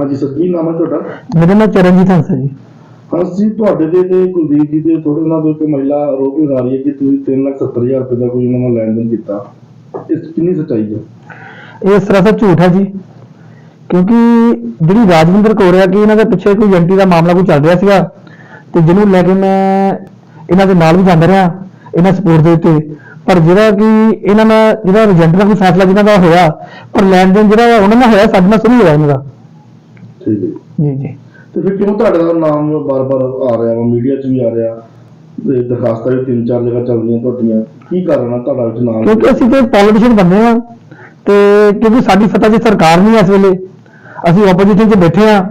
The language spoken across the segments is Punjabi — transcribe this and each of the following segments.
ਹਾਂਜੀ ਸਰ ਕੀ ਨਾਮ ਹੈ ਤੁਹਾਡਾ? ਮੇਰਾ ਨਾਮ ਚਰਨਜੀਤ ਹੰਸ ਹੈ ਜੀ। ਹੰਸ ਜੀ ਤੁਹਾਡੇ ਤੇ ਤੇ ਕੁਲਦੀਪ ਜੀ ਤੇ ਥੋੜੇ ਦਿਨਾਂ ਤੋਂ ਇੱਕ ਮਹਿਲਾ ਆਰੋਪ ਲਗਾ ਰਹੀ ਹੈ ਕਿ ਤੁਸੀਂ 370000 ਰੁਪਏ ਦਾ ਕੋਈ ਉਹਨਾਂ ਨਾਲ ਲੈਣ ਦੇਣ ਕੀਤਾ। ਇਸ ਕਿੰਨੀ ਸੱਚਾਈ ਹੈ? ਇਹ ਸਰਾਸਰ ਝੂਠ ਹੈ ਜੀ। ਕਿਉਂਕਿ ਜਿਹੜੀ ਰਾਜਵਿੰਦਰ ਕੌਰ ਹੈ ਕਿ ਇਹਨਾਂ ਦੇ ਪਿੱਛੇ ਕੋਈ ਏਜੰਟੀ ਦਾ ਮਾਮਲਾ ਕੋਈ ਚੱਲ ਰਿਹਾ ਸੀਗਾ ਤੇ ਜਿਹਨੂੰ ਲੈ ਕੇ ਮੈਂ ਇਹਨਾਂ ਦੇ ਨਾਲ ਵੀ ਜਾਂਦਾ ਰਿਹਾ ਇਹਨਾਂ ਸਪੋਰਟ ਦੇ ਉੱਤੇ। ਪਰ ਜਿਹੜਾ ਕਿ ਇਹਨਾਂ ਨਾਲ ਜਿਹੜਾ ਏਜੰਟ ਦਾ ਕੋਈ ਫੈਸਲਾ ਜਿਹਨਾਂ ਦਾ ਹੋਇਆ ਪਰ ਲੈਣ ਦੇਣ ਜਿਹੜਾ ਉਹਨਾਂ ਨਾਲ ਹੋਇਆ ਸਾਡੇ ਨਾਲ ਸ਼ੁਰੂ ਹੋਇਆ ਇਹਨਾਂ ਦਾ। ਠੀਕ ਹੈ। ਜੀ ਜੀ। ਤੇ ਫਿਰ ਕਿਉਂ ਤੁਹਾਡੇ ਦਾ ਨਾਮ ਬਾਰ-ਬਾਰ ਆ ਰਿਹਾ ਵਾ? ਮੀਡੀਆ 'ਚ ਵੀ ਆ ਰਿਹਾ। ਤੇ ਦਰਖਾਸਤਾਂ ਵੀ ਤਿੰਨ ਚਾਰ ਜਗ੍ਹਾ ਚੱਲਦੀਆਂ ਤੁਹਾਡੀਆਂ। ਕੀ ਕਾਰਨ ਆ ਤੁਹਾਡਾ ਵਿੱਚ ਨਾਮ? ਕਿਉਂਕਿ ਅਸੀਂ ਤੇ ਪੋਲੀਟੀਸ਼ੀਅਨ ਬੰਦੇ ਆ। ਤੇ ਕਿਉਂਕਿ ਸਾਡੀ ਸੱਤਾ 'ਚ ਸਰਕਾਰ ਨਹੀਂ ਇਸ ਵੇਲੇ। ਅਸੀਂ ਆਪੋਜੀਸ਼ਨ 'ਚ ਬੈਠੇ ਆ।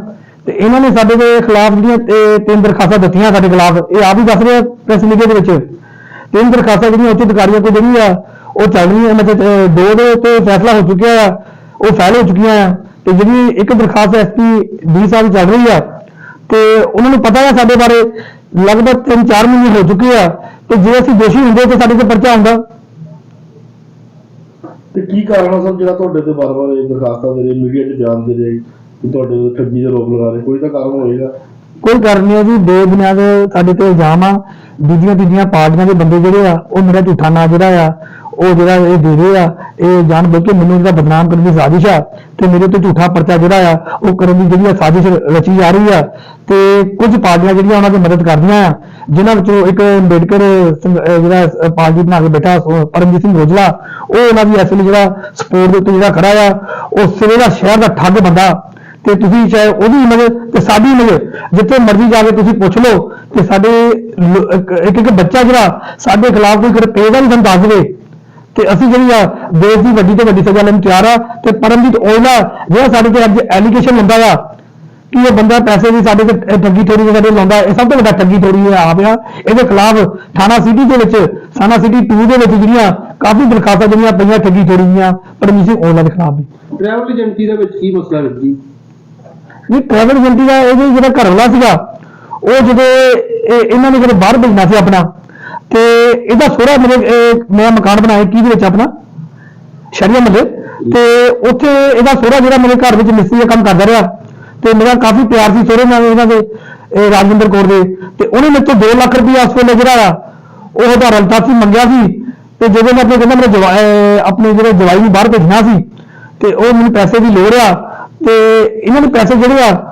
ਤੇ ਇਹਨਾਂ ਨੇ ਸਾਡੇ ਦੇ ਖਿਲਾਫ ਜਿਹੜੀਆਂ ਤੇ ਤਿੰਨ ਦਰਖਾਸਤਾਂ ਦਿੱਤੀਆਂ ਸਾਡੇ ਖਿਲਾਫ। ਇਹ ਆਪ ਹੀ ਦੱਸ ਰਹੇ ਪ੍ਰੈਸ ਮੀਡੀਆ ਦੇ ਵਿੱਚ। ਤਿੰਨ ਦਰਖਾਸਤਾਂ ਜਿਹੜੀਆਂ ਉੱਚ ਅਧਿਕਾਰੀਆਂ ਕੋਲ ਜਿਹੜੀ ਆ ਉਹ ਚੱਲ ਰਹੀਆਂ ਅਹ, ਦੋ ਦੇ ਉੱਤੇ ਫੈਸਲਾ ਹੋ ਚੁੱਕਿਆ ਆ। ਉਹ ਫੈਲ ਹੋ ਚੁੱਕੀਆਂ ਆ। ਤੇ ਜਿਹੜੀ ਇੱਕ ਦਰਖਾਸਤ ਐਸਪੀ ਡੀ ਸਾਹਿਬ ਚੱਲ ਰਹੀ ਆ ਤੇ ਉਹਨਾਂ ਨੂੰ ਪਤਾ ਹੈ ਸਾਡੇ ਬਾਰੇ ਲਗਭਗ 3-4 ਮਹੀਨੇ ਹੋ ਚੁੱਕੇ ਆ ਤੇ ਜੇ ਅਸੀਂ ਦੋਸ਼ੀ ਹੁੰਦੇ ਤੇ ਸਾਡੇ ਤੇ ਪਰਚਾ ਹੁੰਦਾ। ਤੇ ਕੀ ਕਾਰਨ ਆ ਸਰ ਜਿਹੜਾ ਤੁਹਾਡੇ ਤੇ ਬਾਰ-ਬਾਰ ਇਹ ਦਰਖਾਸਤਾਂ ਦੇ ਰਹੇ ਮੀਡੀਆ 'ਚ ਬਿਆਨ ਦੇ ਰਹੇ ਕਿ ਤੁਹਾਡੇ ਤੇ ਠੱਗੀ ਦੇ ਰੋਪ ਲਗਾ ਰਹੇ? ਕੋਈ ਤਾਂ ਕਾਰਨ ਹੋਏਗਾ। ਕੋਈ ਕਾਰਨ ਨਹੀਂ ਹੈ ਜੀ ਬੇਬੁਨਿਆਦ ਸਾਡੇ ਤੇ ਇਲਜ਼ਾਮ ਆ ਦੂਜੀਆਂ ਤੀਜੀਆਂ ਪਾਰਟੀਆਂ ਦੇ ਬੰਦੇ ਜਿਹੜੇ ਆ ਉਹ ਮੇਰਾ ਝੂਠਾ ਨਾਂ ਜਿਹੜਾ ਆ ਉਹ ਜਿਹੜਾ ਇਹ ਦੇ ਰਹੇ ਆ, ਇਹ ਜਾਣ ਬੁੱਝ ਕੇ ਮੈਨੂੰ ਜਿਹੜਾ ਬਦਨਾਮ ਕਰਨ ਦੀ ਸਾਜ਼ਿਸ਼ ਆ ਤੇ ਮੇਰੇ ਤੇ ਝੂਠਾ ਪਰਚਾ ਜਿਹੜਾ ਆ, ਉਹ ਕਰਨ ਦੀ ਜਿਹੜੀ ਆ ਸਾਜ਼ਿਸ਼ ਰਚੀ ਜਾ ਰਹੀ ਆ ਤੇ ਕੁਝ ਪਾਰਟੀਆਂ ਜਿਹੜੀਆਂ ਉਹਨਾਂ ਦੀ ਮਦਦ ਕਰਦੀਆਂ ਆ, ਜਿਨ੍ਹਾਂ ਵਿੱਚੋਂ ਇੱਕ ਅੰਬੇਡਕਰ ਸਿੰਘ- ਜਿਹੜਾ ਪਾਰਟੀ ਬਣਾ ਕੇ ਬੈਠਾ ਪਰਮਜੀਤ ਸਿੰਘ ਔਜਲਾ, ਉਹ ਉਹਨਾਂ ਦੀ ਅਸਲੀ ਜਿਹੜਾ ਸਪੋਰਟ ਦੇ ਉੱਤੇ ਜਿਹੜਾ ਖੜਾ ਆ, ਉਹ ਸਿਰੇ ਦਾ, ਸ਼ਹਿਰ ਦਾ ਠੱਗ ਬੰਦਾ ਤੇ ਤੁਸੀਂ ਚਾਹੇ ਉਹਦੀ ਮਦਦ ਤੇ ਸਾਡੀ ਮਦਦ, ਜਿੱਥੇ ਮਰਜ਼ੀ ਜਾ ਕੇ ਤੁਸੀਂ ਪੁੱਛ ਲਓ ਕਿ ਸਾਡੇ ਇੱਕ ਇੱਕ ਬੱਚਾ ਜਿਹੜਾ ਸਾਡੇ ਖਿਲਾਫ ਕੋਈ ਕਰ ਪੇਗਾ ਨਹੀਂ ਤੁਹਾਨੂੰ ਦੱਸ ਦੇਵੇ। ਤੇ ਅਸੀਂ ਜਿਹੜੀ ਆ ਦੇਸ਼ ਦੀ ਵੱਡੀ ਤੋਂ ਵੱਡੀ ਸਜ਼ਾ ਲੈਣ ਤਿਆਰ ਆ ਤੇ ਪਰਮਜੀਤ ਔਜਲਾ ਜਿਹੜਾ ਸਾਡੇ ਤੇ ਅੱਜ ਐਲੀਗੇਸ਼ਨ ਲਾਉਂਦਾ ਆ ਕਿ ਇਹ ਬੰਦਾ ਪੈਸੇ ਦੀ ਸਾਡੇ ਤੇ ਠੱਗੀ ਠੋਰੀ ਦੇ ਸਾਡੇ ਲਾਉਂਦਾ ਇਹ ਸਭ ਤੋਂ ਵੱਡਾ ਠੱਗੀ ਠੋਰੀ ਇਹ ਆਪ ਆ। ਇਹਦੇ ਖਿਲਾਫ ਥਾਣਾ ਸਿਟੀ ਦੇ ਵਿੱਚ ਥਾਣਾ ਸਿਟੀ 2 ਦੇ ਵਿੱਚ ਜਿਹੜੀਆਂ ਕਾਫੀ ਦਰਖਾਸਤਾਂ ਜਿਹੜੀਆਂ ਪਈਆਂ ਠੱਗੀ ਠੋਰੀ ਦੀਆਂ ਪਰਮਜੀਤ ਔਜਲਾ ਦੇ ਖਿਲਾਫ ਵੀ। ਟਰੈਵਲ ਏਜੰਟੀ ਦੇ ਵਿੱਚ ਕੀ ਮਸਲਾ ਹੈ ਜੀ? ਇਹ ਟਰੈਵਲ ਏਜੰਟੀ ਦਾ ਇਹ ਜਿਹੜਾ ਘਰ ਵਾਲਾ ਸੀਗਾ ਉਹ ਜਦੋਂ ਇਹ- ਇਹਨਾਂ ਨੇ ਜਦੋਂ ਬਾਹਰ ਭੇਜਣਾ ਸੀ ਆਪਣਾ ਤੇ ਇਹਦਾ ਸੋਹਰਾ ਮੇਰੇ, ਇਹ ਮੈਂ ਮਕਾਨ ਬਣਾਇਆ ਕੀ ਦੇ ਵਿੱਚ ਆਪਣਾ? ਸ਼ਰੀਆ ਮੱਲੇ। ਤੇ ਉੱਥੇ ਇਹਦਾ ਸੋਹਰਾ ਜਿਹੜਾ ਮੇਰੇ ਘਰ ਵਿੱਚ ਮਿਸਤਰੀ ਦਾ ਕੰਮ ਕਰਦਾ ਰਿਹਾ। ਤੇ ਮੇਰਾ ਕਾਫੀ ਪਿਆਰ ਸੀ ਸੋਹਰੇ ਨਾਲ ਇਹਨਾਂ ਦੇ, ਇਹ ਰਾਜਵਿੰਦਰ ਕੌਰ ਦੇ। ਤੇ ਉਹਨੇ ਮੇਰੇ ਤੋਂ 2 ਲੱਖ ਰੁਪਏ ਉਸ ਵੇਲੇ ਜਿਹੜਾ ਆ, ਉਹ ਉਧਾਰਨ ਸੀ, ਮੰਗਿਆ ਸੀ। ਤੇ ਜਦੋਂ ਮੈਂ ਆਪਣੇ ਕਹਿੰਦਾ ਮੇਰੇ ਜਵਾ- ਅਹ ਆਪਣੇ ਜਿਹੜੇ ਜਵਾਈ ਨੂੰ ਬਾਹਰ ਭੇਜਣਾ ਸੀ, ਤੇ ਉਹ ਮੈਨੂੰ ਪੈਸੇ ਦੀ ਲੋੜ ਆ। ਤੇ ਇਹਨਾਂ ਨੇ ਪੈਸੇ ਜਿਹੜੇ ਆ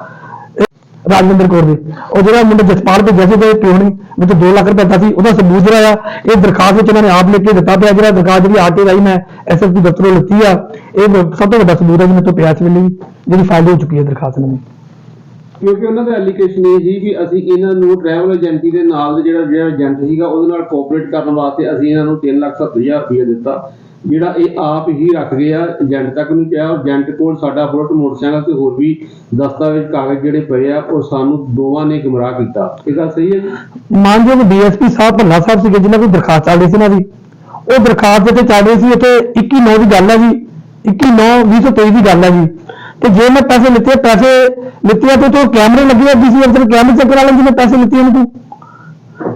ਰਾਜਵਿੰਦਰ ਕੌਰ ਦੇ। ਉਹ ਜਿਹੜਾ ਮੁੰਡਾ ਜਸਪਾਲ ਭੇਜਿਆ ਸੀ ਤੇ ਪਿਓ ਨੇ, ਵਿੱਚ 2 ਲੱਖ ਰੁਪਏ ਦਿੱਤਾ ਸੀ, ਉਹਦਾ ਸਬੂਤ ਜਿਹੜਾ ਆ, ਇਹ ਦਰਖਾਸਤ ਵਿੱਚ ਇਹਨਾਂ ਨੇ ਆਪ ਲਿਖ ਕੇ ਦਿੱਤਾ ਪਿਆ, ਜਿਹੜਾ ਦਰਖਾਸਤ ਜਿਹੜੀ ਆਰਟੀ ਰਾਈ ਮੈਂ ਐਸਐਸਪੀ ਦਫ਼ਤਰੋਂ ਲਿੱਤੀ ਆ, ਇਹ ਸਭ ਤੋਂ ਵੱਡਾ ਸਬੂਤ ਹੈ ਜੀ ਤੋਂ ਪਿਆਸ ਮਿਲੀ, ਜਿਹੜੀ ਫਾਈਲ ਹੋ ਚੁੱਕੀ ਹੈ ਦਰਖਾਸਤ ਨਵੀਂ। ਕਿਉਂਕਿ ਉਹਨਾਂ ਦਾ ਐਲੀਗੇਸ਼ਨ ਇਹ ਸੀ ਕਿ ਅਸੀਂ ਇਹਨਾਂ ਨੂੰ ਟਰੈਵਲ ਏਜੰਟੀ ਦੇ ਨਾਲ ਜਿਹੜਾ ਜਿਹੜਾ ਏਜੰਟ ਸੀਗਾ, ਉਹਦੇ ਨਾਲ ਕੋਆਪਰੇਟ ਕਰਨ ਵਾਸਤੇ ਅਸੀਂ ਇਹਨਾਂ ਨੂੰ 370000 ਰੁਪਏ ਦਿੱਤਾ। ਜਿਹੜਾ ਇਹ ਆਪ ਹੀ ਰੱਖ ਗਏ ਆ, ਏਜੰਟ ਤੱਕ ਨੂੰ ਕਿਹਾ, ਏਜੰਟ ਕੋਲ ਸਾਡਾ ਬੁਲਟ, ਮੋਟਰਸਾਈਕਲ ਤੇ ਹੋਰ ਵੀ ਦਸਤਾਵੇਜ਼, ਕਾਗਜ਼ ਜਿਹੜੇ ਪਏ ਆ, ਉਹ ਸਾਨੂੰ ਦੋਵਾਂ ਨੇ ਗੁੰਮਰਾਹ ਕੀਤਾ। ਇਹ ਗੱਲ ਸਹੀ ਹੈ ਜੀ? ਮਾਨਯੋਗ ਡੀਐਸਪੀ ਸਾਹਿਬ, ਭੱਲਾ ਸਾਹਿਬ ਸੀਗੇ, ਜਿਨ੍ਹਾਂ ਦੀ ਦਰਖਾਸਤ ਚੱਲ ਰਹੀ ਸੀ ਇਹਨਾਂ ਦੀ। ਉਹ ਦਰਖਾਸਤ ਜਿੱਥੇ ਚੱਲ ਰਹੀ ਸੀ, ਉੱਥੇ 21 9 ਦੀ ਗੱਲ ਹੈ ਜੀ। 21 9 2023 ਦੀ ਗੱਲ ਹੈ ਜੀ। ਤੇ ਜੇ ਮੈਂ ਪੈਸੇ ਲਿੱਤੇ ਪੈਸੇ ਲਿੱਤੇ ਤੇ ਤੋਂ ਕੈਮਰੇ ਲੱਗੇ ਆ ਡੀਸੀ ਅਫਸਰ ਕੈਮਰੇ ਚੈੱਕ ਕਰਾ ਜਿਹਨੇ ਪੈਸੇ ਲਿੱਤੇ ਨੇ ਤੂੰ।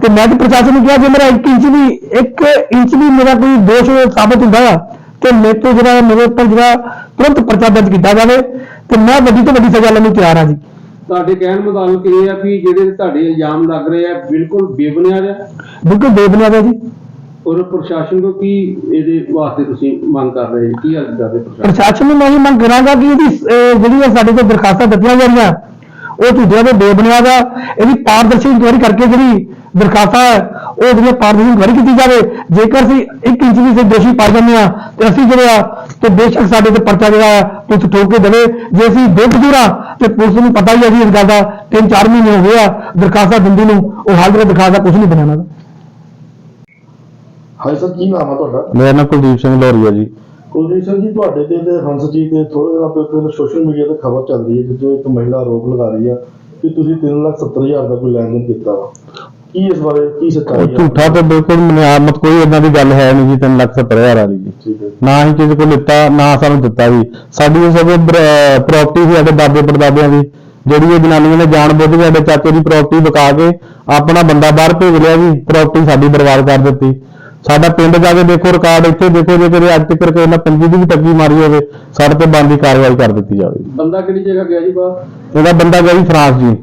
ਤੇ ਮੈਂ ਤੇ ਪ੍ਰਸ਼ਾਸਨ ਨੂੰ ਕਿਹਾ ਜੇ ਮੇਰਾ 1 ਇੰਚ ਵੀ 1 ਇੰਚ ਵੀ ਮੇਰਾ ਕੋਈ ਦੋਸ਼ ਸਾਬਤ ਹੁੰਦਾ ਆ ਤੇ ਮੇਰੇ ਤੋਂ ਜਿਹੜਾ ਮੇਰੇ ਉੱਪਰ ਜਿਹੜਾ ਤੁਰੰਤ ਪਰਚਾ ਦਰਜ ਕੀਤਾ ਜਾਵੇ ਤੇ ਮੈਂ ਵੱਡੀ ਤੋਂ ਵੱਡੀ ਸਜ਼ਾ ਲੈਣ ਨੂੰ ਤਿਆਰ ਹਾਂ ਜੀ। ਤੁਹਾਡੇ ਕਹਿਣ ਮੁਤਾਬਕ ਇਹ ਆ ਕਿ ਜਿਹੜੇ ਤੁਹਾਡੇ ਇਲਜ਼ਾਮ ਲੱਗ ਰਹੇ ਆ ਬਿਲਕੁਲ ਬੇਬੁਨਿਆਦ ਆ? ਬਿਲਕੁਲ ਬੇਬੁਨਿਆਦ ਹੈ ਜੀ। ਔਰ ਪ੍ਰਸ਼ਾਸਨ ਕੋ ਕੀ ਇਹਦੇ ਵਾਸਤੇ ਤੁਸੀਂ ਮੰਗ ਕਰ ਰਹੇ ਕੀ ਅਰਜ਼ ਕਰਦੇ ਪ੍ਰਸ਼ਾਸਨ? ਨੂੰ ਮੈਂ ਇਹ ਮੰਗ ਕਰਾਂਗਾ ਕਿ ਇਹਦੀ ਜਿਹੜੀਆਂ ਸਾਡੇ ਤੋਂ ਦਰਖਾਸਤਾਂ ਦਿੱਤੀਆਂ ਜਾ ਰਹੀਆਂ ਉਹ ਝੂਠਿਆਂ ਦੇ ਬੇਬੁਨਿਆਦ ਆ। ਇਹਦੀ ਪਾਰਦਰਸ਼ੀ ਇਨਕੁਆਇਰੀ ਕਰਕੇ ਜਿਹੜੀ ਦਰਖਾਸਤਾਂ ਹੈ ਉਹ ਜਿਹੜੀਆਂ ਪਾਰਦਰਸ਼ੀ ਇਨਕੁਆਇਰੀ ਕੀਤੀ ਜਾਵੇ ਜੇਕਰ ਅਸੀਂ 1 ਇੰਚ ਵੀ ਸੇ ਦੋਸ਼ੀ ਪਾਏ ਜਾਂਦੇ ਆ ਤੇ ਅਸੀਂ ਜਿਹੜੇ ਆ ਤੇ ਬੇਸ਼ੱਕ ਸਾਡੇ ਤੇ ਪਰਚਾ ਜਿਹੜਾ ਆ ਪੁਲਿਸ ਠੋਕ ਕੇ ਦੇਵੇ। ਜੇ ਅਸੀਂ ਬੇਕਸੂਰ ਤੇ ਪੁਲਿਸ ਨੂੰ ਪਤਾ ਹੀ ਹੈ ਜੀ ਇਸ ਗੱਲ ਦਾ 3-4 ਮਹੀਨੇ ਹੋ ਗਏ ਆ ਦਰਖਾਸਤਾਂ ਦਿੰਦੀ ਨੂੰ ਉਹ ਹਾਲ ਤੱਕ ਦਰਖਾਸਤ ਦਾ ਕੁਝ ਨਹੀਂ ਉਹਨਾਂ ਦਾ। ਹਾਈ ਸਰ ਕੀ ਨਾਮ ਆ ਤੁਹਾਡਾ? ਮੇਰਾ ਨਾਮ ਕੁਲਦੀਪ ਸਿੰਘ ਲੋਰੀਆ ਜੀ। ਕੁਲਦੀਪ ਸਿੰਘ ਜੀ ਤੁਹਾਡੇ ਤੇ ਤੇ ਹੰਸ ਜੀ ਤੇ ਥੋੜੇ ਦਿਨਾਂ ਤੋਂ ਇੱਕ ਸੋਸ਼ਲ ਮੀਡੀਆ ਤੇ ਖਬਰ ਚੱਲ ਰਹੀ ਹੈ ਜਿੱਥੇ ਇੱਕ ਮਹਿਲਾ ਆਰੋਪ ਲਗਾ ਰਹੀ ਆ ਕਿ ਤੁਸੀਂ 370000 ਦਾ ਕੋਈ ਲੈਣ ਦੇਣ ਕੀਤਾ ਵਾ। ਕੀ ਇਸ ਬਾਰੇ ਕੀ ਉਹ ਸੱਚਾਈ ਹੈ ਝੂਠਾ ਤੇ ਬਿਲਕੁਲ ਮਨਿਆਮਤ ਕੋਈ ਇਦਾਂ ਦੀ ਗੱਲ ਹੈ ਨਹੀਂ ਜੀ 3 ਲੱਖ 70 ਹਜ਼ਾਰ ਵਾਲੀ ਜੀ। ਠੀਕ ਹੈ। ਨਾ ਹੀ ਕਿਸੇ ਕੋਲ ਲਿੱਤਾ ਨਾ ਸਾਨੂੰ ਦਿੱਤਾ ਵੀ ਸਾਡੀ ਸਭ ਪ੍ਰਾਪਰਟੀ ਸੀ ਸਾਡੇ ਦਾਦੇ ਪੜਦਾਦਿਆਂ ਦੀ। ਜਿਹੜੀ ਇਹ ਜਨਾਨੀਆਂ ਨੇ ਜਾਣ ਬੁੱਝ ਕੇ ਸਾਡੇ ਚਾਚੇ ਦੀ ਪ੍ਰਾਪਰਟੀ ਵਿਕਾ ਕੇ ਆਪਣਾ ਬੰਦਾ ਬਾਹਰ ਭੇਜ ਲਿਆ ਜੀ ਪ੍ਰਾਪਰਟੀ ਸਾਡੀ ਬਰਬਾਦ ਕਰ ਦਿੱਤੀ। ਸਾਡਾ ਪਿੰਡ ਜਾ ਕੇ ਦੇਖੋ ਰਿਕਾਰਡ ਇੱਥੇ ਦੇਖੋ ਜੇ ਕਿਤੇ ਅੱਜ ਤੱਕ ਕੋਈ ਨਾ ਪੰਜੀ ਦੀ ਵੀ ਟੱਗੀ ਮਾਰੀ ਹੋਵੇ ਸਾਡੇ ਤੇ ਬੰਦੀ ਕਾਰਵਾਈ ਕਰ ਦਿੱਤੀ ਜਾਵੇ। ਬੰਦਾ ਕਿਹੜੀ ਜਗ੍ਹਾ ਗਿਆ ਜੀ ਬਾਹਰ? ਇਹਦਾ ਬੰਦਾ ਗਿਆ ਜੀ ਫਰਾਂਸ ਜੀ।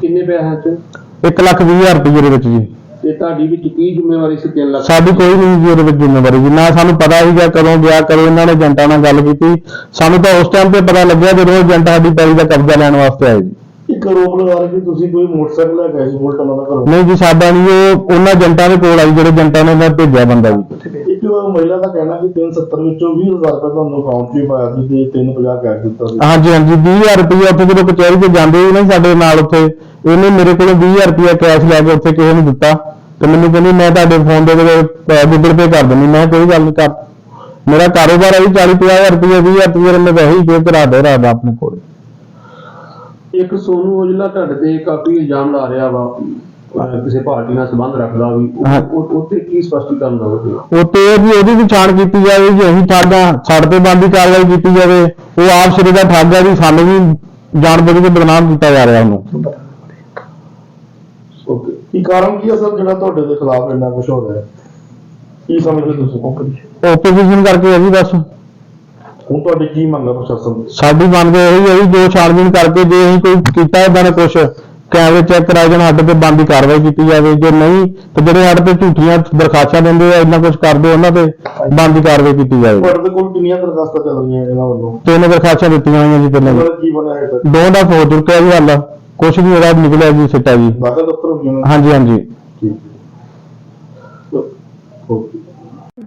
ਕਿੰਨੇ ਪੈਸਿਆਂ 'ਚ? 1 ਲੱਖ ਵੀਹ ਹਜ਼ਾਰ ਰੁਪਏ ਦੇ ਵਿੱਚ ਜੀ। ਤੇ ਤੁਹਾਡੀ ਵਿੱਚ ਕੀ ਜ਼ਿੰਮੇਵਾਰੀ ਸੀ 3 ਲੱਖ? ਸਾਡੀ ਕੋਈ ਨਹੀਂ ਜੀ ਉਹਦੇ ਵਿੱਚ ਜ਼ਿੰਮੇਵਾਰੀ ਜੀ। ਨਾ ਸਾਨੂੰ ਪਤਾ ਸੀਗਾ ਕਦੋਂ ਗਿਆ ਕਦੋਂ ਇਹਨਾਂ ਨੇ ਏਜੰਟਾਂ ਨਾਲ ਗੱਲ ਕੀਤੀ। ਸਾਨੂੰ ਤਾਂ ਉਸ ਟਾਈਮ ਤੇ ਪਤਾ ਲੱਗਿਆ ਜਦੋਂ ਏਜੰਟ ਸਾਡੀ ਪੈਲੀ ਦਾ ਕਬਜ਼ਾ ਲੈਣ ਵਾਸਤੇ ਆਏ ਜੀ। ਇੱਕ ਆਰੋਪ ਲਗਾ ਰਹੇ ਕਿ ਤੁਸੀਂ ਕੋਈ ਮੋਟਰਸਾਈਕਲ ਲੈ ਕੇ ਆਏ ਸੀ ਬੁਲਟ ਉਹਨਾਂ ਦਾ ਘਰੋਂ? ਨਹੀਂ ਜੀ ਸਾਡਾ ਨਹੀਂ ਉਹ ਉਹਨਾਂ ਏਜੰਟਾਂ ਦੇ ਕੋਲ ਆਈ ਜਿਹੜੇ ਏਜੰਟਾਂ ਨੇ ਉਹਨਾਂ ਭੇਜਿਆ ਬੰਦਾ ਜੀ। ਇੱਕ ਮਹਿਲਾ ਦਾ ਕਹਿਣਾ ਕਿ 370 ਵਿੱਚੋਂ 20000 ਰੁਪਏ ਤੁਹਾਨੂੰ ਅਕਾਊਂਟ 'ਚ ਹੀ ਪਾਇਆ ਸੀ ਤੇ 350 ਕੈਸ਼ ਦਿੱਤਾ ਸੀ। ਹਾਂਜੀ ਹਾਂਜੀ 20000 ਰੁਪਏ ਉੱਥੇ ਜਦੋਂ ਕਚਹਿਰੀ 'ਚ ਜਾਂਦੇ ਸੀ ਨਾ ਸਾਡੇ ਨਾਲ ਉੱਥੇ ਇਹਨੇ ਮੇਰੇ ਕੋਲੋਂ 20000 ਰੁਪਏ ਕੈਸ਼ ਲੈ ਕੇ ਉੱਥੇ ਕਿਸੇ ਨੂੰ ਦਿੱਤਾ ਤੇ ਮੈਨੂੰ ਕਹਿੰਦੀ ਮੈਂ ਤੁਹਾਡੇ ਫੋਨ ਦੇ ਵਿੱਚ ਗੂਗਲ ਪੇ ਕਰ ਦਿੰਦੀ। ਮੈਂ ਕੋਈ ਗੱਲ ਨਹੀਂ ਕਰ। ਮੇਰਾ ਕਾਰੋਬਾਰ ਹੈ ਜੀ 40 50000 ਰੁਪਏ 20000 ਰੁਪਏ ਮੈਂ ਵੈਸੇ ਹੀ 'ਚ ਰੱਖਦਾ ਰੱਖਦਾ ਆਪਣੇ ਕੋਲ। ਇੱਕ ਸੋਨੂ ਔਜਲਾ ਤੁਹਾਡੇ ਤੇ ਕਾਫੀ ਇਲਜ਼ਾਮ ਲਾ ਰਿਹਾ ਵਾ ਕਿਸੇ ਪਾਰਟੀ ਨਾਲ ਸੰਬੰਧ ਰੱਖਦਾ ਵੀ ਉੱਤੇ ਕੀ ਸਪਸ਼ਟੀਕਰਨ ਦੋਗੇ ਉੱਤੇ ਇਹ ਵੀ ਉਹਦੀ ਵੀ ਛਾਣ ਕੀਤੀ ਜਾਵੇ ਜੀ ਅਸੀਂ ਠੱਗਾ ਸਾਡੇ ਤੇ ਬੰਦੀ ਕਾਰਵਾਈ ਕੀਤੀ ਜਾਵੇ। ਉਹ ਆਪ ਸਿਰੇ ਦਾ ਠੱਗ ਜੀ ਸਾਨੂੰ ਵੀ ਜਾਣ ਬੁੱਝ ਕੇ ਬਦਨਾਮ ਕੀਤਾ ਜਾ ਰਿਹਾ ਉਹਨੂੰ। ਕੀ ਕਾਰਨ ਕੀ ਹੈ ਸਰ ਜਿਹੜਾ ਤੁਹਾਡੇ ਦੇ ਖਿਲਾਫ ਇੰਨਾ ਕੁਝ ਹੋ ਰਿਹਾ? ਹੈ ਕੀ ਸਮਝਦੇ ਤੁਸੀਂ? ਓਪੋਜੀਸ਼ਨ ਕਰਕੇ ਹੈ ਜੀ ਬਸ। ਹੁਣ ਤੁਹਾਡੀ ਕੀ ਮੰਗ ਹੈ ਪ੍ਰਸ਼ਾਸਨ ਸਾਡੀ ਮੰਗ ਇਹ ਹੈ ਜੀ ਜੋ ਛਾਣਬੀਨ ਕਰਕੇ ਜੇ ਅਸੀਂ ਕੋਈ ਕੀਤਾ ਇਦਾਂ ਦਾ ਕੁਝ ਕੈਮਰੇ ਚੈੱਕ ਕਰਾਏ ਜਾਣ ਸਾਡੇ ਤੇ ਬੰਦੀ ਕਾਰਵਾਈ ਕੀਤੀ ਜਾਵੇ। ਜੇ ਨਹੀਂ ਤੇ ਜਿਹੜੇ ਸਾਡੇ ਤੇ ਝੂਠੀਆਂ ਦਰਖਾਸਤਾਂ ਦਿੰਦੇ ਆ ਇੰਨਾ ਕੁਝ ਕਰਦੇ ਉਹਨਾਂ ਤੇ ਬੰਦੀ ਕਾਰਵਾਈ ਕੀਤੀ ਜਾਵੇ। ਤੁਹਾਡੇ ਕੋਲ ਕਿੰਨੀਆਂ ਦਰਖਾਸਤਾਂ ਚੱਲ ਰਹੀਆਂ ਇਹਨਾਂ ਵੱਲੋਂ? ਤਿੰਨ ਦਰਖਾਸਤਾਂ ਦਿੱਤੀਆਂ ਹੋਈਆਂ ਜੀ ਤਿੰਨੇ ਕੀ ਬਣਿਆ ਹੈ ਤੱਕ ਦੋ ਦਾ ਹੋ ਚੁੱਕਿਆ ਜੀ ਹੱਲ ਕੁਝ ਨਹੀਂ ਉਹਦਾ ਨਿਕਲਿਆ ਜੀ ਸਿੱਟਾ ਜੀ। ਦਾਖਲ ਦਫ਼ਤਰ ਹੋ ਗਿਆ। ਹਾਂਜੀ ਹਾਂਜੀ। ਠੀਕ। ਓਕੇ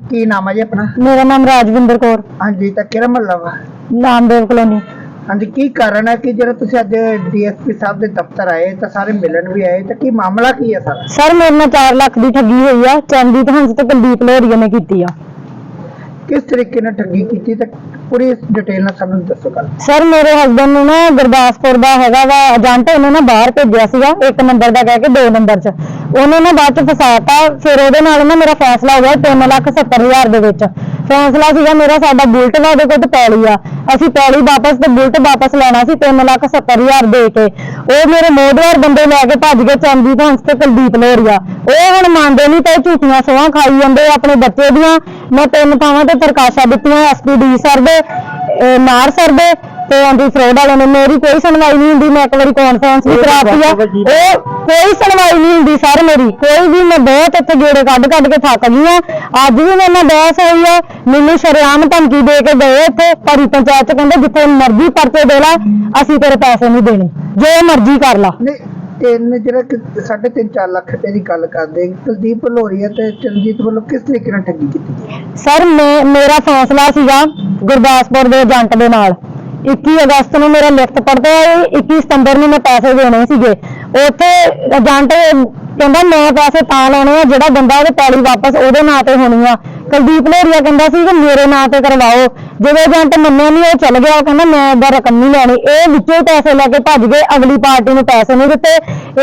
ਕੀ? ਨਾਮ ਹੈ ਜੀ ਆਪਣਾ? ਮੇਰਾ ਨਾਮ ਰਾਜਵਿੰਦਰ ਕੌਰ। ਹਾਂਜੀ ਤਾਂ ਕਿਹੜਾ ਮਹੱਲਾ ਵਾ? ਨਾਮਦੇਵ ਕਲੋਨੀ। ਹਾਂਜੀ ਕੀ ਕਾਰਨ ਹੈ ਕਿ ਜਿਹੜਾ ਤੁਸੀਂ ਅੱਜ ਡੀਐਸਪੀ ਸਾਹਿਬ ਦੇ ਦਫ਼ਤਰ ਆਏ ਤਾਂ ਸਾਰੇ ਮਿਲਣ ਵੀ ਆਏ ਤਾਂ ਕੀ ਮਾਮਲਾ ਕੀ ਹੈ ਸਾਰਾ? ਸਰ ਮੇਰੇ ਨਾਲ 4 ਲੱਖ ਦੀ ਠੱਗੀ ਹੋਈ ਆ। ਚੰਦੀਪ ਹੰਸ ਤੇ ਕੁਲਦੀਪ ਲੋਰੀਆ ਨੇ ਕੀਤੀ ਆ। ਕਿਸ ਤਰੀਕੇ ਨਾਲ ਠੱਗੀ ਕੀਤੀ ਤੇ ਪੂਰੀ ਡਿਟੇਲ ਨਾਲ ਸਾਨੂੰ ਦੱਸੋ ਗੱਲ। ਸਰ ਮੇਰੇ ਹਸਬੰਦ ਨੂੰ ਨਾ ਗੁਰਦਾਸਪੁਰ ਦਾ ਹੈਗਾ ਵਾ ਏਜੰਟ ਉਹਨੇ ਨਾ ਬਾਹਰ ਭੇਜਿਆ ਸੀਗਾ, ਇੱਕ ਨੰਬਰ ਦਾ ਕਹਿ ਕੇ ਦੋ ਨੰਬਰ 'ਚ। ਉਹਨੇ ਨਾ ਬਾਅਦ 'ਚ ਫਸਾਤਾ, ਫਿਰ ਉਹਦੇ ਨਾਲ ਨਾ ਮੇਰਾ ਫੈਸਲਾ ਹੋ ਗਿਆ 3 ਲੱਖ 70 ਹਜ਼ਾਰ ਦੇ ਵਿੱਚ। ਫੈਸਲਾ ਸੀਗਾ ਮੇਰਾ, ਸਾਡਾ ਬੁਲਟ ਦਾ ਉਹਦੇ ਕੋਲ ਪੈਲੀ ਆ। ਅਸੀਂ ਪੈਲੀ ਵਾਪਸ ਤੇ ਬੁਲਟ ਵਾਪਸ ਲੈਣਾ ਸੀ 3 ਲੱਖ 70 ਹਜ਼ਾਰ ਦੇ ਕੇ। ਉਹ ਮੇਰੇ ਮੋਦਵਾਰ ਬੰਦੇ ਲੈ ਕੇ ਭੱਜ ਗਏ ਚੰਦੀਪ ਹੰਸ ਤੇ ਕੁਲਦੀਪ ਲੋਰੀਆ ਉਹ ਹੁਣ ਮੰਨਦੇ ਨਹੀਂ ਤੇ ਝੂਠੀਆਂ ਸੋਹਾਂ ਖਾਈ ਜਾਂਦੇ ਆਪਣੇ ਬੱਚੇ ਦੀਆਂ। ਮੈਂ ਤਿੰਨ ਥਾਵਾਂ ਤੇ ਪ੍ਰਕਾਸ਼ਾ ਦਿੱਤੀਆਂ ਐਸਪੀਡੀ ਸਰ ਦੇ ਨਾਰ ਸਰ ਦੇ ਤੇ ਐਂਟੀ ਫਰੋਡ ਵਾਲੇ ਨੇ ਮੇਰੀ ਕੋਈ ਸੁਣਵਾਈ ਨਹੀਂ ਹੁੰਦੀ ਮੈਂ ਇੱਕ ਵਾਰੀ ਕਾਨਫਰੰਸ ਵੀ ਕਰਾਤੀ ਆ ਉਹ ਕੋਈ ਸੁਣਵਾਈ ਨਹੀਂ ਹੁੰਦੀ ਸਰ ਮੇਰੀ ਕੋਈ ਵੀ ਮੈਂ ਬਹੁਤ ਇੱਥੇ ਗੇੜੇ ਕੱਢ ਕੱਢ ਕੇ ਥੱਕ ਗਈ ਆ। ਅੱਜ ਵੀ ਮੇਰੇ ਨਾਲ ਬਹਿਸ ਹੋਈ ਆ ਮੈਨੂੰ ਸ਼ਰੇਆਮ ਧਮਕੀ ਦੇ ਕੇ ਗਏ ਇੱਥੇ ਪਰੀ ਪੰਚਾਇਤ ਚ ਕਹਿੰਦੇ ਜਿੱਥੇ ਮਰਜ਼ੀ ਪਰਚੇ ਦੇ ਲੈ ਅਸੀਂ ਤੇਰੇ ਪੈਸੇ ਨਹੀਂ ਦੇਣੇ ਜੋ ਮਰਜ਼ੀ ਕਰ ਲਾ। ਨਹੀਂ ਤਿੰਨ ਜਿਹੜਾ ਕਿ ਸਾਢੇ ਤਿੰਨ 4 ਲੱਖ ਰੁਪਏ ਦੀ ਗੱਲ ਕਰਦੇ ਕੁਲਦੀਪ ਲੋਰੀਆ ਤੇ ਚਰਨਜੀਤ ਵੱਲੋਂ ਕਿਸ ਤਰੀਕੇ ਨਾਲ ਠੱਗੀ ਕੀਤੀ ਗਈ? ਸਰ ਮੈਂ ਮੇਰਾ ਫੈਸਲਾ ਸੀਗਾ ਗੁਰਦਾਸਪੁਰ ਦੇ ਏਜੰਟ ਦੇ ਨਾਲ। 21 ਅਗਸਤ ਨੂੰ ਮੇਰਾ ਲਿਖਤ ਪੜਦਾ ਹੈ 21 ਸਤੰਬਰ ਨੂੰ ਮੈਂ ਪੈਸੇ ਦੇਣੇ ਸੀਗੇ। ਉੱਥੇ ਏਜੰਟ ਕਹਿੰਦਾ, ਮੈਂ ਪੈਸੇ ਤਾਂ ਲੈਣੇ ਆ, ਜਿਹੜਾ ਬੰਦਾ ਉਹਦੇ ਪੈਲੀ ਵਾਪਸ ਉਹਦੇ ਨਾਂ ਤੇ ਹੋਣੀ ਆ। ਕੁਲਦੀਪ ਲੋਰੀਆ ਕਹਿੰਦਾ ਸੀ ਕਿ ਮੇਰੇ ਨਾਂ ਤੇ ਕਰਵਾਓ। ਜਦੋਂ ਏਜੰਟ ਮੰਨਿਆ ਨਹੀਂ ਉਹ ਚੱਲ ਗਿਆ। ਉਹ ਕਹਿੰਦਾ ਮੈਂ ਇਹਦਾ ਰਕਮ ਨਹੀਂ ਲੈਣੀ। ਇਹ ਵਿੱਚੋਂ ਹੀ ਪੈਸੇ ਲੈ ਕੇ ਭੱਜ ਗਏ। ਅਗਲੀ ਪਾਰਟੀ ਨੂੰ ਪੈਸੇ ਨਹੀਂ ਦਿੱਤੇ।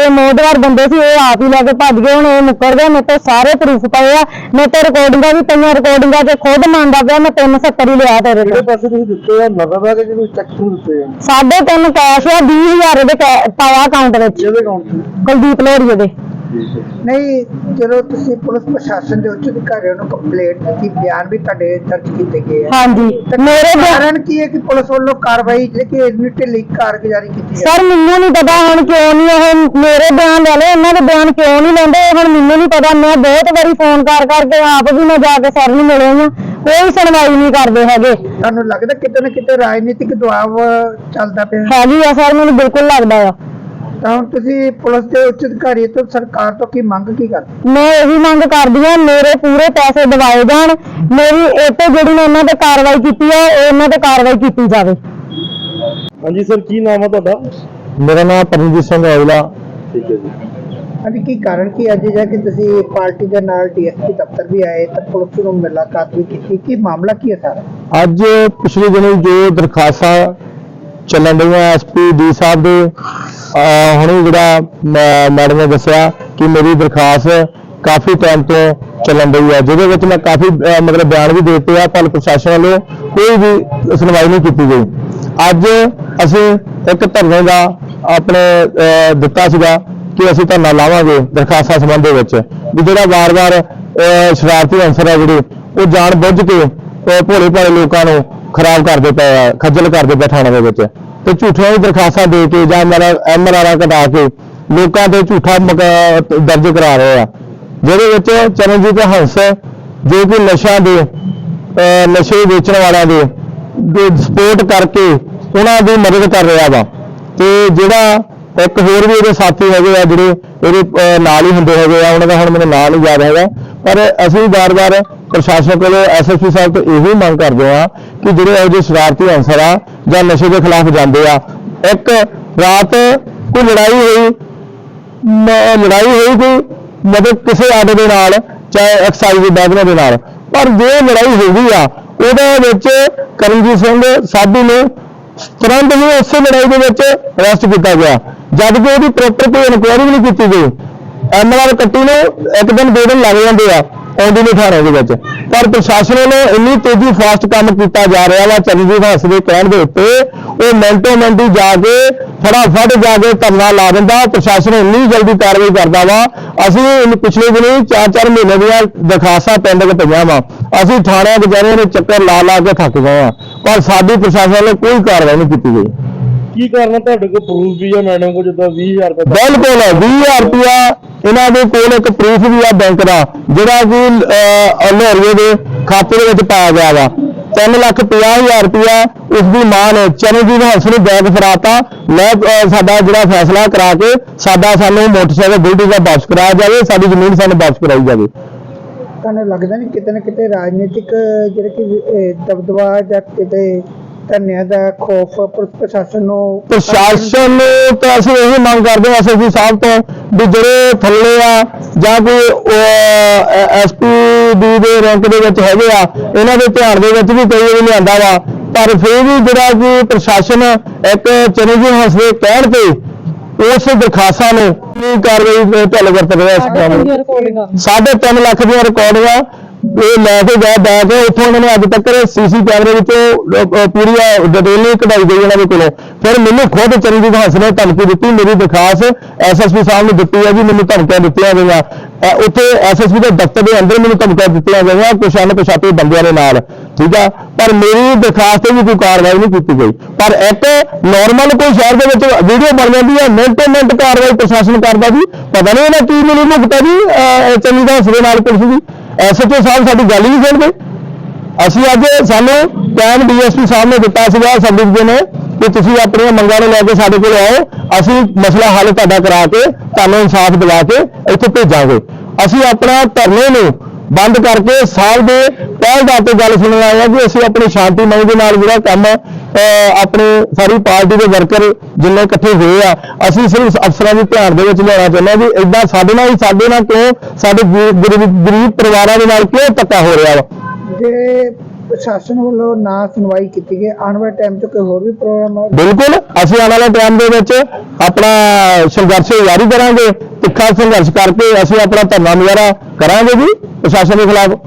ਇਹ ਮੋਦਵਾਰ ਬੰਦੇ ਸੀ ਇਹ ਆਪ ਹੀ ਲੈ ਕੇ ਭੱਜ ਗਏ। ਹੁਣ ਇਹ ਮੁੱਕਰ ਗਏ ਮੇਰੇ ਤੋਂ ਸਾਰੇ ਪ੍ਰੂਫ ਪਏ ਆ। ਮੇਰੇ ਤੋਂ ਰਿਕਾਰਡਿੰਗਾਂ ਵੀ ਪਈਆਂ। ਰਿਕਾਰਡਿੰਗਾਂ 'ਚ ਖੁਦ ਮੰਨਦਾ ਪਿਆ। ਮੈਂ 370 ਹੀ ਲਿਆ ਤੇਰੇ ਤੋਂ। ਪੈਸੇ ਤੁਸੀਂ ਦਿੱਤੇ ਆ? ਨਗਦ ਆ ਕਿ ਕੋਈ ਚੈੱਕ ਥਰੂ ਦਿੱਤੇ ਆ? ਸਾਢੇ ਤਿੰਨ ਕੈਸ਼ ਆ। 20000 ਇਹਦੇ ਕੈ- ਪਾਇਆ ਅਕਾਊਂਟ ਵਿੱਚ। ਜਿਹਦੇ ਅਕਾਊਂਟ ਕੁਲਦੀਪ ਲੋਰੀਏ ਦੇ। ਨਹੀਂ ਜਦੋਂ ਤੁਸੀਂ ਪੁਲਿਸ ਪ੍ਰਸ਼ਾਸਨ ਦੇ ਉੱਚ ਅਧਿਕਾਰੀਆਂ ਨੂੰ ਕੰਪਲੇਂਟ ਦਿੱਤੀ ਬਿਆਨ ਵੀ ਤੁਹਾਡੇ ਦਰਜ ਕੀਤੇ ਗਏ ਆ। ਹਾਂਜੀ। ਮੇਰੇ ਬਿਆਨ ਕਾਰਨ ਕੀ ਹੈ ਕਿ ਪੁਲਿਸ ਵੱਲੋਂ ਕਾਰਵਾਈ ਜਿਹੜੀ ਕਿ ਇੰਨੀ ਢਿੱਲੀ ਕਾਰਗੁਜ਼ਾਰੀ ਕੀਤੀ ਜਾ ਸਰ ਮੈਨੂੰ ਨਹੀਂ ਪਤਾ ਹੁਣ ਕਿਉਂ ਨਹੀਂ ਇਹ ਮੇਰੇ ਬਿਆਨ ਲੈ ਲਏ ਇਹਨਾਂ ਦੇ ਬਿਆਨ ਕਿਉਂ ਨਹੀਂ ਲੈਂਦੇ? ਹੁਣ ਮੈਨੂੰ ਨਹੀਂ ਪਤਾ। ਮੈਂ ਬਹੁਤ ਵਾਰੀ ਫੋਨ ਕਰ ਕਰਕੇ ਆਪ ਵੀ ਮੈਂ ਜਾ ਕੇ ਸਰ ਨੂੰ ਮਿਲੇ ਹਾਂ ਕੋਈ ਸੁਣਵਾਈ ਨਹੀਂ ਕਰਦੇ ਹੈਗੇ। ਤੁਹਾਨੂੰ ਲੱਗਦਾ ਕਿਤੇ ਨਾ ਕਿਤੇ ਰਾਜਨੀਤਿਕ ਦਬਾਅ ਚੱਲਦਾ ਪਿਆ? ਹੈਗੀ ਆ ਸਰ ਮੈਨੂੰ ਬਿਲਕੁਲ ਲੱਗਦਾ ਆ। ਤਾਂ ਹੁਣ ਤੁਸੀਂ ਪੁਲਿਸ ਦੇ ਉੱਚ ਅਧਿਕਾਰੀ ਤੋਂ ਸਰਕਾਰ ਤੋਂ ਕੀ ਮੰਗ ਕੀ ਕਰਦੇ? ਮੈਂ ਇਹੀ ਮੰਗ ਕਰਦੀ ਹਾਂ ਮੇਰੇ ਪੂਰੇ ਪੈਸੇ ਦਿਵਾਏ ਜਾਣ। ਮੇਰੀ ਇਹ ਤੇ ਜਿਹੜੀ ਮੈਂ ਇਹਨਾਂ ਤੇ ਕਾਰਵਾਈ ਕੀਤੀ ਆ ਉਹ ਇਹਨਾਂ ਤੇ ਕਾਰਵਾਈ ਕੀਤੀ ਜਾਵੇ। ਹਾਂਜੀ ਸਰ ਕੀ ਨਾਮ ਆ ਤੁਹਾਡਾ? ਮੇਰਾ ਨਾਮ ਪਰਮਜੀਤ ਸਿੰਘ ਔਜਲਾ ਠੀਕ ਹੈ ਜੀ। ਅਭੀ ਕੀ ਕਾਰਨ ਕੀ ਅੱਜ ਜਾ ਕੇ ਤੁਸੀਂ ਪਾਰਟੀ ਦੇ ਨਾਲ ਡੀਐਸਪੀ ਦਫ਼ਤਰ ਵੀ ਆਏ ਤਾਂ ਪੁਲਿਸ ਨੂੰ ਮੁਲਾਕਾਤ ਵੀ ਕੀਤੀ। ਕੀ ਮਾਮਲਾ ਕੀ ਹੈ ਸਾਰਾ? ਅੱਜ ਪਿਛਲੇ ਦਿਨੀ ਜੋ ਦਰਖਾਸਤਾਂ ਚੱਲਣ ਰਹੀਆਂ ਐਸਪੀ ਡੀ ਸਾਹਿਬ ਦੇ। ਅਹ ਹੁਣੇ ਜਿਹੜਾ ਮੈਡਮ ਨੇ ਦੱਸਿਆ ਕਿ ਮੇਰੀ ਦਰਖਾਸਤ ਕਾਫੀ ਟਾਈਮ ਤੋਂ ਚੱਲਣ ਰਹੀ ਹੈ, ਜਿਹਦੇ ਵਿੱਚ ਮੈਂ ਕਾਫੀ ਮਤਲਬ ਬਿਆਨ ਵੀ ਦੇ ਦਿੱਤੇ ਆ ਪਰ ਪ੍ਰਸ਼ਾਸਨ ਵੱਲੋਂ ਕੋਈ ਵੀ ਸੁਣਵਾਈ ਨਹੀਂ ਕੀਤੀ ਗਈ। ਅੱਜ ਅਸੀਂ ਇੱਕ ਧਰਨੇ ਦਾ ਆਪਣੇ ਦਿੱਤਾ ਸੀਗਾ ਕਿ ਅਸੀਂ ਧਰਨਾ ਲਾਵਾਂਗੇ ਦਰਖਾਸਤਾਂ ਸੰਬੰਧ ਦੇ ਵਿੱਚ, ਵੀ ਜਿਹੜਾ ਵਾਰ-ਵਾਰ ਸ਼ਰਾਰਤੀ ਅਨਸਰ ਹੈ ਜਿਹੜੇ, ਉਹ ਜਾਣ ਬੁੱਝ ਕੇ ਭੋਲੇ ਭਾਲੇ ਲੋਕਾਂ ਨੂੰ ਖਰਾਬ ਕਰਦੇ ਪਏ ਆ ਖੱਜਲ ਕਰਦੇ ਪਏ ਥਾਣੇ ਦੇ ਵਿੱਚ। ਤੇ ਝੂਠੀਆਂ ਹੀ ਦਰਖਾਸਤਾਂ ਦੇ ਕੇ ਜਾਂ ਮੇਰਾ ਐਮਆਰਆਰ ਕਟਾ ਕੇ ਲੋਕਾਂ ਤੇ ਝੂਠਾ ਦਰਜ ਕਰਾ ਰਹੇ ਆ। ਜਿਹਦੇ ਵਿੱਚ ਚਰਨਜੀਤ ਹੰਸ ਜੋ ਕਿ ਨਸ਼ਾ ਦੇ ਅਹ ਨਸ਼ੇ ਵੇਚਣ ਵਾਲਿਆਂ ਦੇ ਸਪੋਰਟ ਕਰਕੇ ਉਹਨਾਂ ਦੀ ਮਦਦ ਕਰ ਰਿਹਾ ਵਾ। ਤੇ ਜਿਹੜਾ ਇੱਕ ਹੋਰ ਵੀ ਇਹਦੇ ਸਾਥੀ ਹੈਗੇ ਆ ਜਿਹੜੇ ਇਹਦੇ ਅਹ, ਨਾਲ ਹੀ ਹੁੰਦੇ ਹੈਗੇ ਆ ਉਹਨਾਂ ਦਾ ਹੁਣ ਮੈਨੂੰ ਨਾਂ ਨਹੀਂ ਯਾਦ ਹੈਗਾ। ਪਰ ਅਸੀਂ ਵਾਰ-ਵਾਰ ਪ੍ਰਸ਼ਾਸਨ ਕੋਲੋਂ ਐਸਐਸਪੀ ਸਾਹਿਬ ਤੋਂ ਇਹੀ ਮੰਗ ਕਰਦੇ ਆ ਕਿ ਜਿਹੜੇ ਇਹੋ ਜਿਹੇ ਸ਼ਰਾਰਤੀ ਅਨਸਰ ਆ ਜਾਂ ਨਸ਼ੇ ਦੇ ਖਿਲਾਫ ਜਾਂਦੇ ਆ, ਇੱਕ ਰਾਤ ਕੋਈ ਲੜਾਈ ਹੋਈ ਲੜਾਈ ਹੋਈ ਕੋਈ ਮਤਲਬ ਕਿਸੇ ਆਡੇ ਦੇ ਨਾਲ ਚਾਹੇ ਐਕਸਾਈਜ਼ ਦੇ ਬਾਦਲਾਂ ਦੇ ਨਾਲ, ਪਰ ਜੇ ਲੜਾਈ ਹੋ ਗਈ ਆ, ਉਹਦੇ ਵਿੱਚ ਕਰਮਜੀਤ ਸਿੰਘ ਸਾਧੂ ਨੂੰ ਤੁਰੰਤ ਹੀ ਉਸੇ ਲੜਾਈ ਦੇ ਵਿੱਚ ਅਰੈਸਟ ਕੀਤਾ ਗਿਆ ਜਦ ਕਿ ਉਹਦੀ ਪ੍ਰੋਪਰ ਕੋਈ ਇਨਕੁਆਇਰੀ ਵੀ ਨਹੀਂ ਕੀਤੀ ਗਈ। ਐਮਆਰ ਕੱਟੀ ਨੂੰ ਇੱਕ ਦਿਨ ਦੋ ਦਿਨ ਲੱਗ ਜਾਂਦੇ ਆ। ਆਉਂਦੀ ਨਹੀਂ ਥਾਣੇ ਦੇ ਵਿੱਚ। ਪਰ ਪ੍ਰਸ਼ਾਸਨ ਵੱਲੋਂ ਇੰਨੀ ਤੇਜ਼ੀ ਫਾਸਟ ਕੰਮ ਕੀਤਾ ਜਾ ਰਿਹਾ ਵਾ, ਚਰਨਜੀਤ ਹੰਸ ਦੇ ਕਹਿਣ ਦੇ ਉੱਤੇ, ਉਹ ਮਿੰਟੋ ਮਿੰਟ ਹੀ ਜਾ ਕੇ, ਫਟਾਫਟ ਜਾ ਕੇ ਧਰਨਾ ਲਾ ਦਿੰਦਾ। ਪ੍ਰਸ਼ਾਸਨ ਇੰਨੀ ਜਲਦੀ ਕਾਰਵਾਈ ਕਰਦਾ ਵਾ। ਅਸੀਂ ਪਿਛਲੇ ਦਿਨੀ 4-4 ਮਹੀਨੇ ਦੀਆਂ ਦਰਖਾਸਤਾਂ ਪਿੰਡ ਕੇ ਪਈਆਂ ਵਾ। ਅਸੀਂ ਥਾਣਿਆਂ ਕਚਹਿਰੀਆਂ ਨੇ ਚੱਕਰ ਲਾ ਲਾ ਕੇ ਥੱਕ ਗਏ ਆ। ਪਰ ਸਾਡੀ ਪ੍ਰਸ਼ਾਸਨ ਵੱਲੋਂ ਕੋਈ ਕਾਰਵਾਈ ਨਹੀਂ ਕੀਤੀ ਗਈ। ਕੀ ਕਾਰਨ ਤੁਹਾਡੇ ਕੋਲ ਪ੍ਰੂਫ ਵੀ ਆ ਮੈਡਮ ਕੋਲ ਜਿੱਦਾਂ 20000 ਰੁਪਏ ਬਿਲਕੁਲ 20000 ਰੁਪਇਆ ਇਹਨਾਂ ਦੇ ਕੋਲ ਇੱਕ ਪ੍ਰੂਫ ਵੀ ਆ ਬੈਂਕ ਦਾ ਜਿਹੜਾ ਕਿ ਅਹ, ਲੋਰੀਏ ਦੇ ਖਾਤੇ ਦੇ ਵਿੱਚ ਪਾਇਆ ਗਿਆ ਵਾ। 3 ਲੱਖ 50000 ਰੁਪਇਆ ਉਸ ਦੀ ਮਾਂ ਨੇ ਚਰਨਜੀਤ ਹੰਸ ਨੂੰ ਬੈਂਕ ਫੜਾਤਾ। ਲੈ ਅਹ, ਸਾਡਾ ਜਿਹੜਾ ਫੈਸਲਾ ਕਰਾ ਕੇ ਸਾਡਾ ਸਾਨੂੰ ਮੋਟਰਸਾਈਕਲ ਬਿਲਡਿੰਗ ਦਾ ਵਾਪਸ ਕਰਾਇਆ ਜਾਵੇ ਸਾਡੀ ਜ਼ਮੀਨ ਸਾਨੂੰ ਵਾਪਸ ਕਰਾਈ ਜਾਵੇ। ਤੁਹਾਨੂੰ ਲੱਗਦਾ ਨਹੀਂ ਕਿਤੇ ਨਾ ਕਿਤੇ ਰਾਜਨੀਤਿਕ ਜਿਹੜੇ ਕਿ ਦਬਦਬਾ ਜਾਂ ਕਿਤੇ ਧਰਨਿਆਂ ਦਾ ਖੌਫ ਪੁਲਿਸ ਪ੍ਰਸ਼ਾਸਨ ਨੂੰ ਪ੍ਰਸ਼ਾਸਨ ਨੂੰ ਤਾਂ ਅਸੀਂ ਇਹ ਮੰਗ ਕਰਦੇ ਹਾਂ ਐਸਐਸਪੀ ਸਾਹਿਬ ਤੋਂ ਵੀ ਜਿਹੜੇ ਥੱਲੇ ਆ ਜਾਂ ਕੋਈ ਐਸਪੀ ਦੇ ਰੈਂਕ ਦੇ ਵਿੱਚ ਹੈਗੇ ਆ ਇਹਨਾਂ ਦੇ ਧਿਆਨ ਦੇ ਵਿੱਚ ਵੀ ਕਈ ਵਾਰੀ ਲਿਆਂਦਾ ਵਾ। ਪਰ ਫਿਰ ਵੀ ਜਿਹੜਾ ਕਿ ਪ੍ਰਸ਼ਾਸਨ ਇੱਕ ਚਰਨਜੀਤ ਹੰਸ ਦੇ ਕਹਿਣ ਤੇ ਉਸ ਦਰਖਾਸਤਾਂ ਨੂੰ ਕੀ ਕਾਰਵਾਈ ਢਿੱਲ ਵਰਤ ਰਿਹਾ ਇਸ ਕੰਮ ਨੂੰ ਸਾਢੇ ਤਿੰਨ ਲੱਖ ਦੀਆਂ ਰਿਕਾਰਡਿੰਗਾਂ ਇਹ ਲੈ ਕੇ ਗਿਆ ਬੈ ਕੇ ਉੱਥੋਂ ਉਹਨਾਂ ਨੇ ਅੱਜ ਤੱਕ ਸੀਸੀ ਕੈਮਰੇ ਵਿੱਚੋਂ ਅਹ, ਅਹ, ਪੂਰੀ ਡਿਟੇਲ ਕਢਾਈ ਗਈ ਉਹਨਾਂ ਦੇ ਕੋਲੋਂ। ਫਿਰ ਮੈਨੂੰ ਖੁਦ ਚਰਨਜੀਤ ਹੰਸ ਨੇ ਧਮਕੀ ਦਿੱਤੀ ਮੇਰੀ ਦਰਖਾਸਤ ਐਸਐਸਪੀ ਸਾਹਿਬ ਨੂੰ ਦਿੱਤੀ ਹੈ ਜੀ ਮੈਨੂੰ ਧਮਕੀਆਂ ਦਿੱਤੀਆਂ ਗਈਆਂ। ਅਹ, ਉੱਥੇ ਐਸਐਸਪੀ ਦੇ ਦਫ਼ਤਰ ਦੇ ਅੰਦਰ ਮੈਨੂੰ ਧਮਕੀਆਂ ਦਿੱਤੀਆਂ ਗਈਆਂ ਕੁਛ ਅਣਪਛਾਤੇ ਬੰਦਿਆਂ ਦੇ ਨਾਲ ਠੀਕ ਆ? ਪਰ ਮੇਰੀ ਦਰਖਾਸਤ ਤੇ ਵੀ ਕੋਈ ਕਾਰਵਾਈ ਨਹੀਂ ਕੀਤੀ ਗਈ। ਪਰ ਇੱਕ ਨਾਰਮਲ ਕੋਈ ਸ਼ਹਿਰ ਦੇ ਵਿੱਚ ਵੀਡੀਓ ਬਣ ਜਾਂਦੀ ਹੈ ਮਿੰਟ ਮਿੰਟ ਕਾਰਵਾਈ ਪ੍ਰਸ਼ਾਸਨ ਕਰਦਾ ਜੀ। ਪਤਾ ਨਹੀਂ ਇਹਨਾਂ ਕੀ ਮੈਨੂੰ ਭੁਗਤਾ ਜੀ ਅਹ, ਚਰਨਜੀਤ ਹੰਸ ਦੇ ਨਾਲ ਪੁਲਿਸ ਦੀ। ਐਸਐਚਓ ਸਾਹਿਬ ਸਾਡੀ ਗੱਲ ਹੀ ਨਹੀਂ ਸੁਣਦੇ। ਅਸੀਂ ਅੱਜ ਸਾਨੂੰ ਟਾਈਮ ਡੀਐਸਪੀ ਸਾਹਿਬ ਨੇ ਦਿੱਤਾ ਸੀਗਾ ਸੰਦੀਪ ਜੀ ਨੇ, ਕਿ ਤੁਸੀਂ ਆਪਣੀਆਂ ਮੰਗਾਂ ਨੂੰ ਲੈ ਕੇ ਸਾਡੇ ਕੋਲ ਆਓ, ਅਸੀਂ ਮਸਲਾ ਹੱਲ ਤੁਹਾਡਾ ਕਰਾ ਕੇ, ਤੁਹਾਨੂੰ ਇਨਸਾਫ ਦਿਵਾ ਕੇ ਇੱਥੇ ਭੇਜਾਂਗੇ। ਅਸੀਂ ਆਪਣਾ ਧਰਨੇ ਨੂੰ ਬੰਦ ਕਰਕੇ ਸਾਹਿਬ ਦੇ ਪਹਿਲ ਦਾ ਤੇ ਗੱਲ ਸੁਣਨ ਆਏ ਆ ਕਿ ਅਸੀਂ ਆਪਣੀ ਸ਼ਾਂਤੀ ਮੰਗ ਦੇ ਨਾਲ ਜਿਹੜਾ ਕੰਮ ਆਪਣੇ ਸਾਰੀ ਪਾਰਟੀ ਦੇ ਵਰਕਰ ਜਿੰਨੇ ਇਕੱਠੇ ਹੋਏ ਆ ਅਸੀਂ ਸਿਰਫ ਅਫਸਰਾਂ ਦੇ ਧਿਆਨ ਦੇ ਵਿੱਚ ਲਿਆਉਣਾ ਚਾਹੁੰਦੇ ਹਾਂ ਵੀ ਇਦਾਂ ਸਾਡੇ ਨਾਲ ਹੀ ਸਾਡੇ ਨਾਲ ਕਿਉਂ ਸਾਡੇ ਗਰੀਬ ਪਰਿਵਾਰਾਂ ਦੇ ਨਾਲ ਕਿਉਂ ਧੱਕਾ ਹੋ ਰਿਹਾ ਵਾ? ਜੇ ਪ੍ਰਸ਼ਾਸਨ ਵੱਲੋਂ ਨਾ ਸੁਣਵਾਈ ਕੀਤੀ ਗਈ ਆਉਣ ਵਾਲੇ ਟਾਈਮ 'ਚ ਕੋਈ ਹੋਰ ਵੀ ਪ੍ਰੋਗਰਾਮ ਆ? ਬਿਲਕੁਲ ਅਸੀਂ ਆਉਣ ਵਾਲੇ ਟਾਈਮ ਦੇ ਵਿੱਚ ਆਪਣਾ ਸੰਘਰਸ਼ ਜਾਰੀ ਕਰਾਂਗੇ ਤਿੱਖਾ ਸੰਘਰਸ਼ ਕਰਕੇ ਅਸੀਂ ਆਪਣਾ ਧਰਨਾ ਮੁਜ਼ਾਹਰਾ ਕਰਾਂਗੇ ਜੀ ਪ੍ਰਸ਼ਾਸਨ ਦੇ ਖਿਲਾਫ।